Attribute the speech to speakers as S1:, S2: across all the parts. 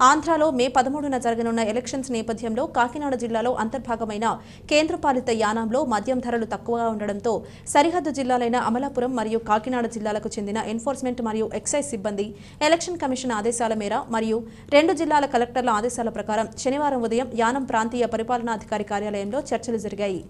S1: ఆంధ్రాలో మే పదమూడున జరగనున్న ఎలక్షన్స్ నేపథ్యంలో కాకినాడ జిల్లాలో అంతర్భాగమైన కేంద్రపాలిత యానాంలో మద్యం ధరలు తక్కువగా ఉండడంతో సరిహద్దు జిల్లాలైన అమలాపురం మరియు కాకినాడ జిల్లాలకు చెందిన ఎన్ఫోర్స్మెంట్ మరియు ఎక్సైజ్ సిబ్బంది ఎలక్షన్ కమిషన్ ఆదేశాల మేర మరియు రెండు జిల్లాల కలెక్టర్ల ఆదేశాల ప్రకారం శనివారం ఉదయం యానం ప్రాంతీయ పరిపాలనాధికారి కార్యాలయంలో చర్చలు జరిగాయి.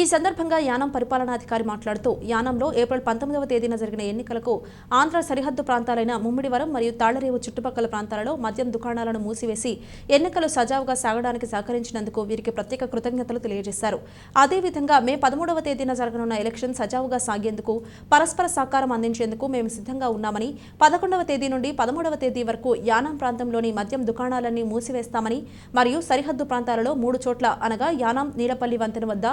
S1: ఈ సందర్భంగా యానం పరిపాలనాధికారి మాట్లాడుతూ యానంలో ఏప్రిల్ పంతొమ్మిదవ తేదీన జరిగిన ఎన్నికలకు ఆంధ్ర సరిహద్దు ప్రాంతాలైన ముమ్మిడివరం మరియు తాళ్ళరేవు చుట్టుపక్కల ప్రాంతాలలో మద్యం దుకాణాలను మూసివేసి ఎన్నికలు సజావుగా సాగడానికి సహకరించినందుకు వీరికి ప్రత్యేక కృతజ్ఞతలు తెలియజేశారు. అదేవిధంగా మే పదమూడవ తేదీన జరగనున్న ఎలక్షన్ సజావుగా సాగేందుకు పరస్పర సహకారం అందించేందుకు మేము సిద్ధంగా ఉన్నామని పదకొండవ తేదీ నుండి పదమూడవ తేదీ వరకు యానాం ప్రాంతంలోని మద్యం దుకాణాలన్నీ మూసివేస్తామని మరియు సరిహద్దు ప్రాంతాలలో మూడు చోట్ల అనగా యానాం నీలపల్లి వంతెన వద్ద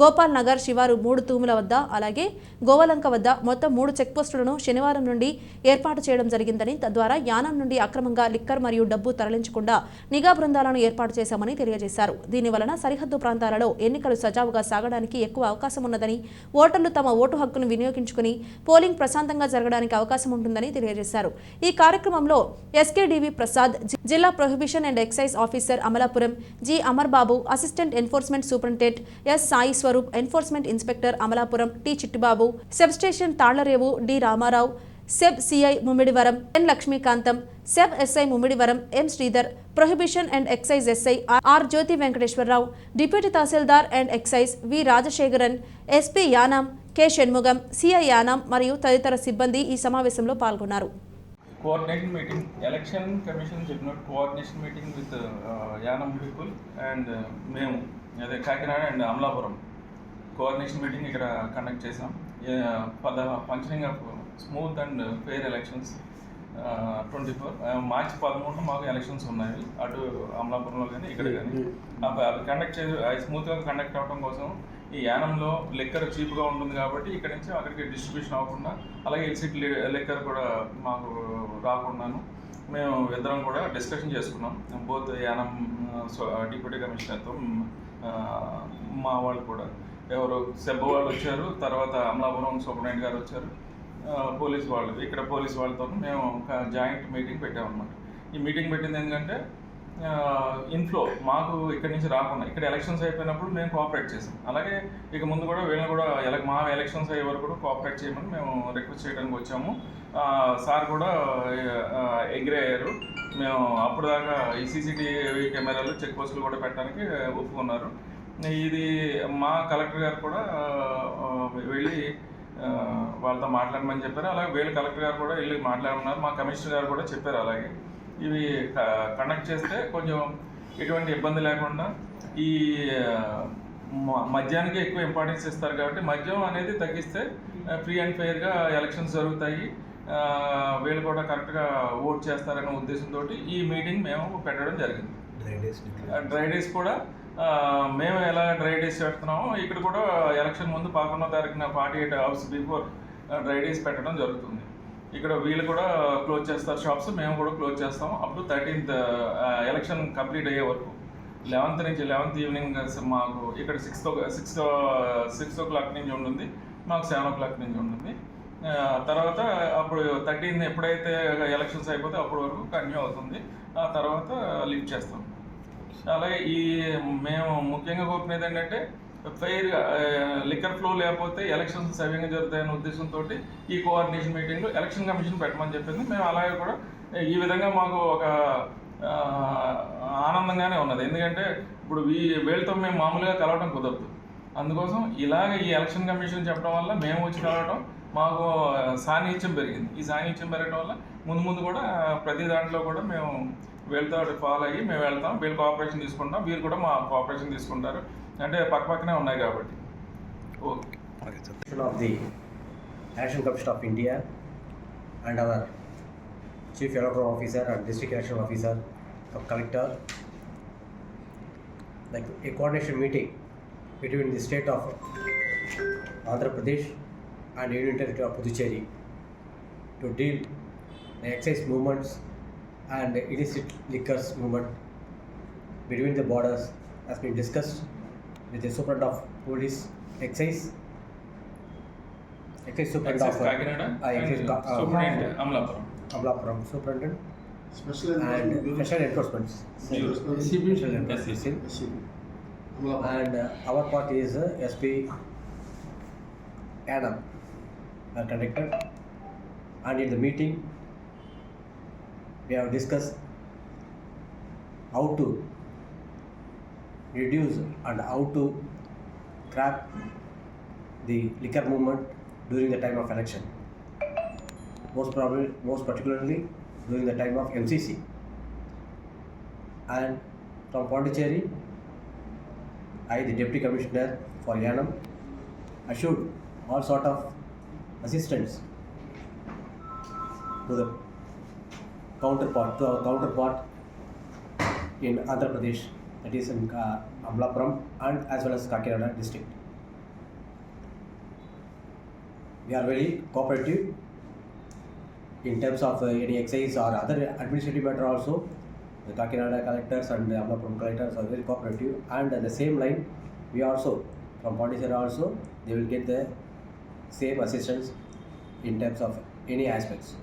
S1: గోపాల్ నగర్ శివారు మూడు తూముల వద్ద అలాగే గోవలంక వద్ద మొత్తం మూడు చెక్పోస్టులను శనివారం నుండి ఏర్పాటు చేయడం జరిగిందని తద్వారా యానం నుండి అక్రమంగా లిక్కర్ మరియు డబ్బు తరలించకుండా నిఘా బృందాలను ఏర్పాటు చేశామని తెలియజేశారు. దీని వలన సరిహద్దు ప్రాంతాలలో ఎన్నికలు సజావుగా సాగడానికి ఎక్కువ అవకాశం ఉన్నదని ఓటర్లు తమ ఓటు హక్కును వినియోగించుకుని పోలింగ్ ప్రశాంతంగా జరగడానికి అవకాశం ఉంటుందని తెలియజేశారు. ఈ కార్యక్రమంలో ఎస్కేడివి ప్రసాద్ జిల్లా prohibition and excise officer Amalapuram G Amar Babu assistant enforcement superintendent S Sai Swaroop enforcement inspector Amalapuram T Chittibabu SEB station Tallarevu D Ramarao SEB CI Mummidivaram N Lakshmikantham SEB SI Mummidivaram M Sridhar prohibition and excise SI R Jyothi Venkateswararao deputy tahsildar and excise V Rajasekharan SP Yanam K Shanmugam CI Yanam మరియు తదితర సిబ్బంది ఈ సమావేశంలో పాల్గొన్నారు.
S2: Coordinating meeting, election commission చెప్పినట్టు coordination meeting with Yanam people and మేము అదే Kakinada and Amalapuram. Coordination meeting ఇక్కడ కండక్ట్ చేసాం పద functioning of smooth and fair elections twenty four March పదమూడున మాకు ఎలక్షన్స్ ఉన్నాయి. అటు అమలాపురంలో కానీ ఇక్కడ కానీ. అవి అవి కండక్ట్ చేసి అవి స్మూత్గా కండక్ట్ అవ్వడం కోసం ఈ యానంలో లెక్కర్ చీప్గా ఉంటుంది కాబట్టి ఇక్కడ నుంచి అక్కడికి డిస్ట్రిబ్యూషన్ అవ్వకుండా అలాగే ఎల్సిట్ లెక్కర్ కూడా మాకు రాకుండాను మేము ఇద్దరం కూడా డిస్కషన్ చేసుకున్నాం. బోత్ యానం డిప్యూటీ కమిషనర్తో మా వాళ్ళు కూడా. ఎవరు సెబ్బ వాళ్ళు వచ్చారు తర్వాత అమలాపురం సూపరింటెండెంట్ గారు వచ్చారు. పోలీస్ వాళ్ళు ఇక్కడ పోలీస్ వాళ్ళతో మేము ఒక జాయింట్ మీటింగ్ పెట్టామన్నమాట ఈ మీటింగ్ పెట్టింది ఏంటంటే ఇన్ఫ్లో మాకు ఇక్కడి నుంచి రాకుండా ఇక్కడ ఎలక్షన్స్ అయిపోయినప్పుడు మేము కోఆపరేట్ చేసాం. అలాగే ఇక ముందు కూడా వీళ్ళని కూడా ఎలా మా ఎలక్షన్స్ అయ్యే వరకు కూడా కోఆపరేట్ చేయమని మేము రిక్వెస్ట్ చేయడానికి వచ్చాము. సార్ కూడా ఎగ్రీ అయ్యారు. మేము అప్పుడు దాకా ఈ సీసీటీవీ కెమెరాలు చెక్ పోస్టులు కూడా పెట్టడానికి ఒప్పుకున్నారు. ఇది మా కలెక్టర్ గారు కూడా వెళ్ళి వాళ్ళతో మాట్లాడమని చెప్పారు. అలాగే వీళ్ళ కలెక్టర్ గారు కూడా వెళ్ళి మాట్లాడమన్నారు. మా కమిషనర్ గారు కూడా చెప్పారు అలాగే. ఇవి కండక్ట్ చేస్తే కొంచెం ఎటువంటి ఇబ్బంది లేకుండా ఈ మద్యానికి ఎక్కువ ఇంపార్టెన్స్ ఇస్తారు కాబట్టి మద్యం అనేది తగ్గిస్తే ఫ్రీ అండ్ ఫెయిర్గా ఎలక్షన్స్ జరుగుతాయి. వీళ్ళు కూడా కరెక్ట్గా ఓట్ చేస్తారనే ఉద్దేశంతో ఈ మీటింగ్ మేము పెట్టడం జరిగింది. డ్రై డేస్ కూడా మేము ఎలా డ్రై డేస్ పెడుతున్నామో ఇక్కడ కూడా ఎలక్షన్ ముందు పదకొండో తారీఖున forty eight hours before dry days పెట్టడం జరుగుతుంది. ఇక్కడ వీళ్ళు కూడా క్లోజ్ చేస్తారు షాప్స్ మేము కూడా క్లోజ్ చేస్తాం అప్పుడు థర్టీన్త్ ఎలక్షన్ కంప్లీట్ అయ్యే వరకు. లెవెన్త్ నుంచి లెవెన్త్ ఈవినింగ్ మాకు ఇక్కడ sixth six six o'clock నుంచి ఉంటుంది. మాకు సెవెన్ ఓ క్లాక్ నుంచి ఉంటుంది. తర్వాత అప్పుడు థర్టీన్ ఎప్పుడైతే ఎలక్షన్స్ అయిపోతే అప్పటి వరకు కంటిన్యూ అవుతుంది. ఆ తర్వాత లిఫ్ట్ చేస్తాం. అలాగే ఈ మేము ముఖ్యంగా కోరుకునేది ఏంటంటే ఫెయిర్గా లిక్కర్ ఫ్లో లేకపోతే ఎలక్షన్స్ సవ్యంగా జరుగుతాయనే ఉద్దేశంతో ఈ కోఆర్డినేషన్ మీటింగ్లో ఎలక్షన్ కమిషన్ పెట్టమని చెప్పింది. మేము అలాగే కూడా ఈ విధంగా మాకు ఒక ఆనందంగానే ఉన్నది. ఎందుకంటే ఇప్పుడు వీ వీళ్ళతో మేము మామూలుగా కలవడం కుదరదు. అందుకోసం ఇలాగ ఈ ఎలక్షన్ కమిషన్ చెప్పడం వల్ల మేము వచ్చి కలవడం మాకు సాన్నిహిత్యం పెరిగింది. ఈ సాన్నిహిత్యం పెరగడం వల్ల ముందు ముందు కూడా ప్రతి దాంట్లో కూడా మేము వీళ్ళతో ఫాలో అయ్యి మేము వెళ్తాం. వీళ్ళు కోఆపరేషన్ తీసుకుంటాం. వీరు కూడా మా కోఆపరేషన్ తీసుకుంటారు. అంటే పక్క పక్కనే ఉన్నాయి కాబట్టి.
S3: Of the election commission of India and our chief electoral officer and district election officer collector like a coordination meeting between the state of Andhra Pradesh and union territory of Puducherry to deal excise movements and illicit liquors movement between the borders has been discussed with the Superintendent of Police Excise. Excise Superintendent of uh,
S2: Kakinada
S3: uh, Excise
S2: uh, Superintendent
S3: Amlapuram. Superintendent.
S4: Special
S3: and special enforcement. Special. And uh, our part is uh, SP Adam uh, conducted and in the meeting we have discussed how to reduce and how to crack the liquor movement during the time of election. Most probably, most particularly during the time of MCC. And from Pondicherry, I, the Deputy Commissioner for Yanam, assured all sort of assistance to the counterpart, our counterpart in Andhra Pradesh, that is in uh, Amlapuram and as well as Kakinada district. We are very cooperative in terms of uh, any excise or other administrative matter also. The Kakinada collectors and the Amlapuram collectors are very cooperative and at the same line, we also, from Pondicherry also, they will get the same assistance in terms of any aspects.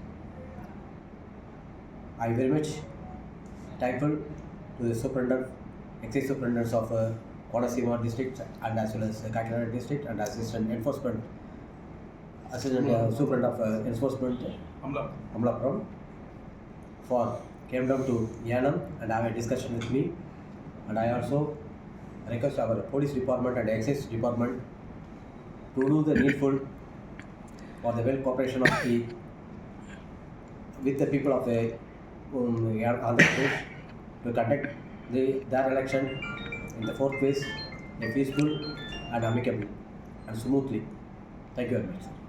S3: I am very much thankful to the superintendent, excise superintendents of uh, Konaseema district and as well as uh, Kakinada district and assistant enforcement, assistant uh, superintendent of uh, enforcement
S2: Amla.
S3: Amlapuram for came down to Yanam and have a discussion with me. And I also request our police department and excise department to do the needful for the well cooperation of the with the people of the Um, Andhra Pradesh to conduct the their election in the fourth phase, a peaceful and amicable and smoothly. Thank you very much.